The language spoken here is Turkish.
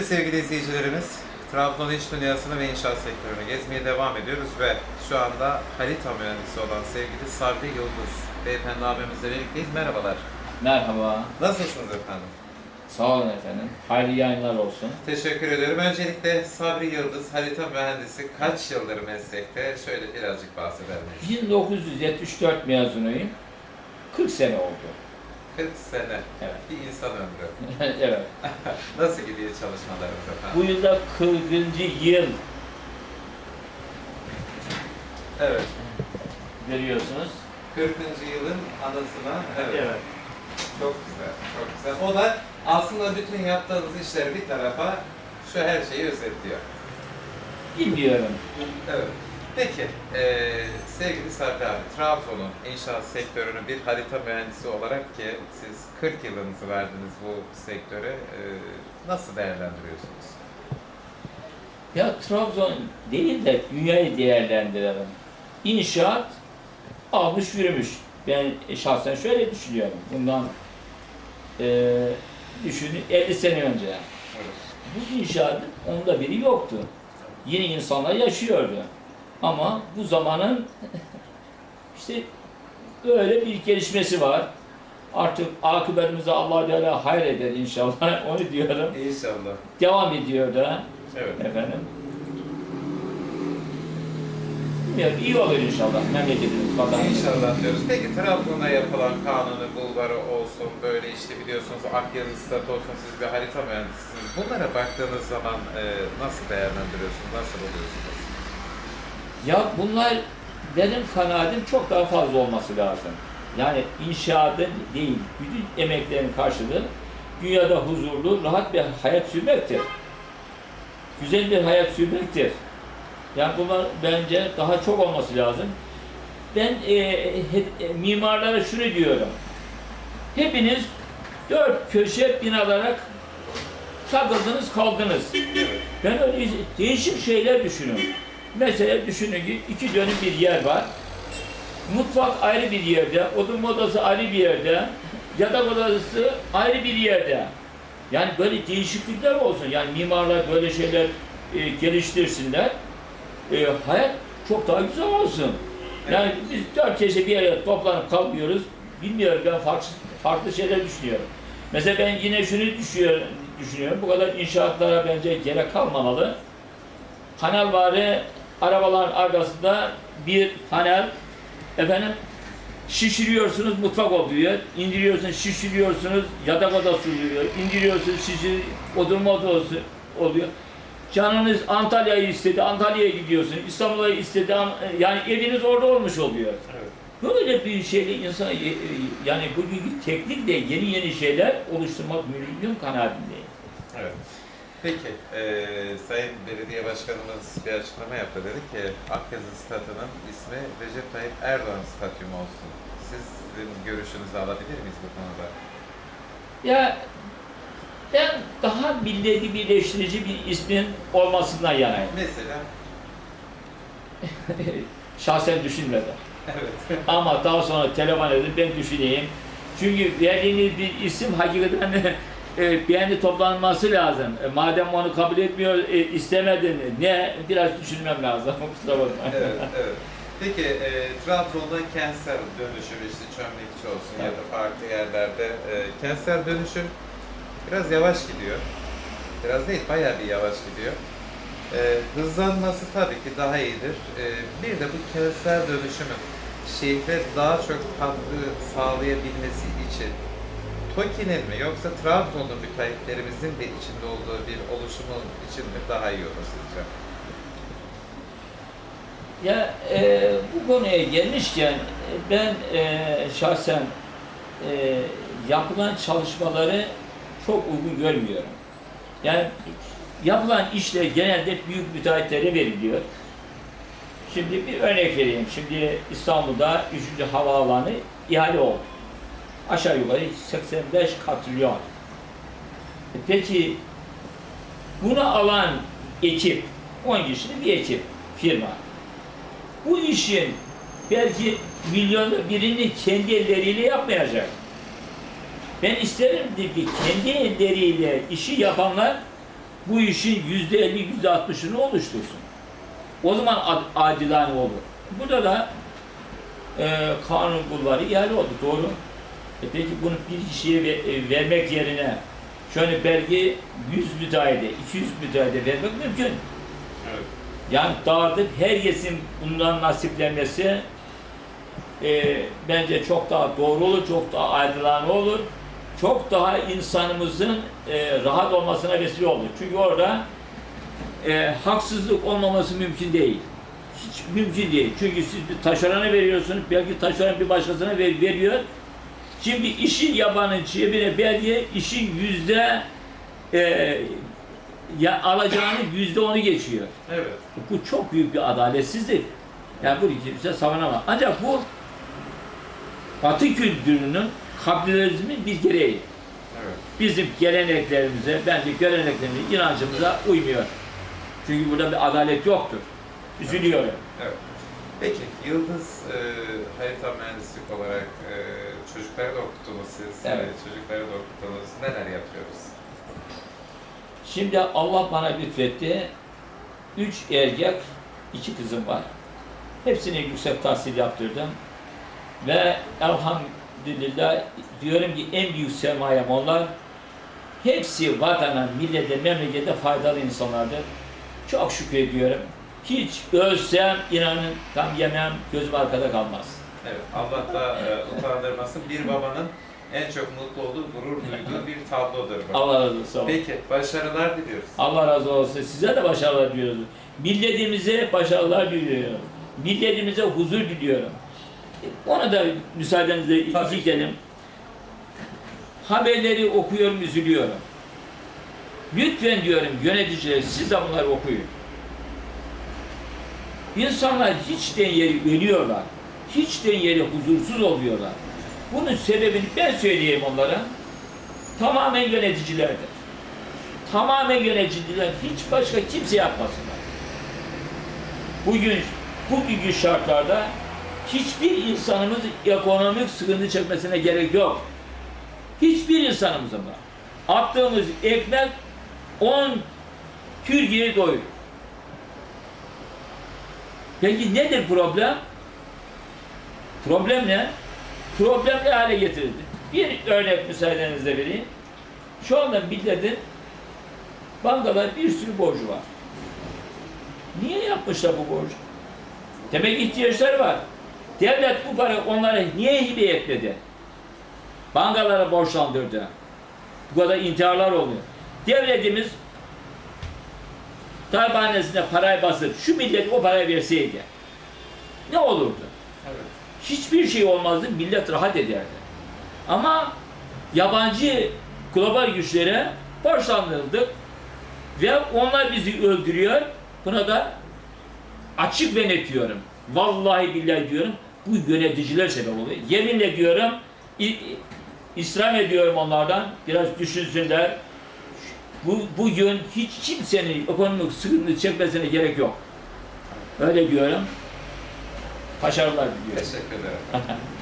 Evet sevgili izleyicilerimiz, Trabzon iş dünyasını ve inşaat sektörünü gezmeye devam ediyoruz ve şu anda harita mühendisi olan sevgili Sabri Yıldız beyefendi abimizle birlikteyiz. Merhabalar. Merhaba. Nasılsınız efendim? Sağ olun efendim. Hayırlı yayınlar olsun. Teşekkür ederim. Öncelikle Sabri Yıldız harita mühendisi kaç yıldır meslekte? Şöyle birazcık bahseder miyiz? 1974 mezunuyum. 40 sene oldu. 40 sene. Evet. Bir insan ömrü. evet. Nasıl gidiyor çalışmalarınız efendim? Bu yılda 40. yıl Evet. görüyorsunuz. 40. yılın anısına. Evet. evet. Çok güzel, çok güzel. O da aslında bütün yaptığınız işleri bir tarafa şu her şeyi özetliyor. Bilmiyorum. Evet. Peki, eee sevgili Sabri abi, Trabzon'un inşaat sektörünün bir harita mühendisi olarak ki siz 40 yılınızı verdiniz bu sektöre, eee, nasıl değerlendiriyorsunuz? Ya Trabzon değil de dünyayı değerlendirelim. İnşaat almış yürümüş. Ben şahsen şöyle düşünüyorum. Bundan eee düşünün 50 sene önce. Bu inşaatın onda biri yoktu. Yeni insanlar yaşıyordu. Ama bu zamanın işte böyle bir gelişmesi var. Artık akıbetimize Allah Teala hayır eder inşallah. Onu diyorum. İnşallah. Devam ediyor da Evet. efendim. Bilmiyorum, iyi olur inşallah memleketimiz falan. İnşallah diyoruz. Peki Trabzon'da yapılan kanunu, bulvarı olsun, böyle işte biliyorsunuz Akyazı Stat olsun, siz bir harita mühendisisiniz. Bunlara baktığınız zaman eee, nasıl değerlendiriyorsunuz, nasıl buluyorsunuz? Ya bunlar benim kanaatim çok daha fazla olması lazım. Yani inşaatın değil, bütün emeklerin karşılığı dünyada huzurlu, rahat bir hayat sürmektir. Güzel bir hayat sürmektir. Yani bunlar bence daha çok olması lazım. Ben e, e, mimarlara şunu diyorum. Hepiniz dört köşe binalara takıldınız kaldınız. Ben öyle değişik şeyler düşünüyorum. Mesela düşünün ki iki dönüm bir yer var. Mutfak ayrı bir yerde, oturma odası ayrı bir yerde, yatak odası ayrı bir yerde. Yani böyle değişiklikler olsun. Yani mimarlar böyle şeyler e, geliştirsinler. E, hayat çok daha güzel olsun. Yani biz dört kişi bir yere toplanıp kalmıyoruz. Bilmiyorum ben farklı, farklı şeyler düşünüyorum. Mesela ben yine şunu düşünüyorum, düşünüyorum. Bu kadar inşaatlara bence gerek kalmamalı. Panelvari arabaların arkasında bir panel efendim şişiriyorsunuz mutfak oluyor. indiriyorsunuz şişiriyorsunuz yatak odası oluyor. indiriyorsunuz şişir oturma odası oluyor. Canınız Antalya'yı istedi, Antalya'ya gidiyorsun. İstanbul'a istedi, An- yani eviniz orada olmuş oluyor. Evet. Böyle bir şeyle insan e, e, yani bugünkü teknikle yeni yeni şeyler oluşturmak mümkün kanaatindeyim. Evet. Peki, eee Sayın Belediye Başkanımız bir açıklama yaptı. Dedi ki Akyazı Stadı'nın ismi Recep Tayyip Erdoğan Stadyumu olsun. Sizin görüşünüzü alabilir miyiz bu konuda? Ya ben daha milleti birleştirici bir ismin olmasından yanayım. Mesela, Şahsen düşünmedim. evet. Ama daha sonra telefon edip ben düşüneyim. Çünkü verdiğiniz bir isim hakikaten e, beğeni toplanması lazım. E, madem onu kabul etmiyor, e, istemedin. Ne? Biraz düşünmem lazım. Kusura evet, evet. Peki, eee Trabzon'da kentsel dönüşüm, işte çömlekçi olsun ya da farklı yerlerde eee kentsel dönüşüm biraz yavaş gidiyor. Biraz değil, bayağı bir yavaş gidiyor. Eee, hızlanması tabii ki daha iyidir. Eee, bir de bu kentsel dönüşümün şehre daha çok katkı sağlayabilmesi için TOKİ'nin mi yoksa Trabzon'un müteahhitlerimizin de içinde olduğu bir oluşumun için mi daha iyi olur sizce? Ya e, bu konuya gelmişken e, ben e, şahsen e, yapılan çalışmaları çok uygun görmüyorum. Yani yapılan işler genelde büyük müteahhitlere veriliyor. Şimdi bir örnek vereyim. Şimdi İstanbul'da 3. havaalanı ihale oldu. Aşağı yukarı 85 katrilyon. E Peki bunu alan ekip, 10 kişilik bir ekip, firma. Bu işin belki milyonda birini kendi elleriyle yapmayacak. Ben isterim ki kendi elleriyle işi yapanlar bu işin yüzde elli, yüzde altmışını oluştursun. O zaman ad- adilane olur. Burada da e, kanun kulları ihale oldu, doğru. E peki bunu bir kişiye e, vermek yerine şöyle belki 100 müteahhide, 200 müteahhide vermek mümkün. Evet. Yani dağıtıp her yesin bundan nasiplenmesi e, bence çok daha doğru olur, çok daha aydınlanma olur. Çok daha insanımızın e, rahat olmasına vesile olur. Çünkü orada e, haksızlık olmaması mümkün değil. Hiç mümkün değil. Çünkü siz bir taşerona veriyorsunuz, belki taşeron bir başkasına ver, veriyor. Şimdi işin yabanın cebine belge, işin yüzde e, ya alacağının yüzde onu geçiyor. Evet. Bu çok büyük bir adaletsizlik. Yani bunu kimse savunamaz. Ancak bu Batı kültürünün kapitalizmin bir gereği. Evet. Bizim geleneklerimize, bence geleneklerimize, inancımıza uymuyor. Çünkü burada bir adalet yoktur. Üzülüyorum. Evet. Peki Yıldız e, harita mühendislik olarak e, çocukları da okuttunuz siz. Evet. E, çocukları da okuttunuz. Neler yapıyoruz? Şimdi Allah bana lütfetti. Üç erkek, iki kızım var. Hepsine yüksek tahsil yaptırdım. Ve elhamdülillah diyorum ki en büyük sermayem onlar. Hepsi vatana, millete, memlekete faydalı insanlardır. Çok şükür ediyorum. Hiç ölsem inanın tam yemem, gözüm arkada kalmaz. Evet. Allah da e, utandırmasın. Bir babanın en çok mutlu olduğu, gurur duyduğu bir tablodur bu. Allah razı olsun. Peki başarılar diliyoruz. Allah razı olsun. Size de başarılar diliyorum. Milletimize başarılar diliyorum. Milletimize huzur diliyorum. Ona da müsaadenizle Tabii. Haberleri okuyorum, üzülüyorum. Lütfen diyorum yöneticiler siz de bunları okuyun. İnsanlar hiçten yeri ölüyorlar. Hiçten yeri huzursuz oluyorlar. Bunun sebebini ben söyleyeyim onlara. Tamamen yöneticilerdir tamamen yöneticiler hiç başka kimse yapmasınlar. Bugün bugünkü şartlarda hiçbir insanımız ekonomik sıkıntı çekmesine gerek yok. Hiçbir insanımızın da. Attığımız ekmek 10 Türkiye'yi doyurur. Peki nedir problem? Problem ne? Problem ne hale getirildi? Bir örnek müsaadenizle vereyim. Şu anda milletin bankalar bir sürü borcu var. Niye yapmışlar bu borcu? Demek ihtiyaçları var. Devlet bu para onlara niye hibe ekledi? Bankalara borçlandırdı. Bu kadar intiharlar oluyor. Devletimiz darphanesine parayı basıp şu millet o parayı verseydi ne olurdu? Evet. Hiçbir şey olmazdı, millet rahat ederdi. Ama yabancı global güçlere borçlandırıldık ve onlar bizi öldürüyor. Buna da açık ve net diyorum. Vallahi billahi diyorum. Bu yöneticiler sebep oluyor. Yeminle diyorum. İslam ediyorum onlardan. Biraz düşünsünler. Bu, bugün hiç kimsenin ekonomik sıkıntı çekmesine gerek yok. Öyle diyorum. Başarılar diliyorum. Teşekkür ederim.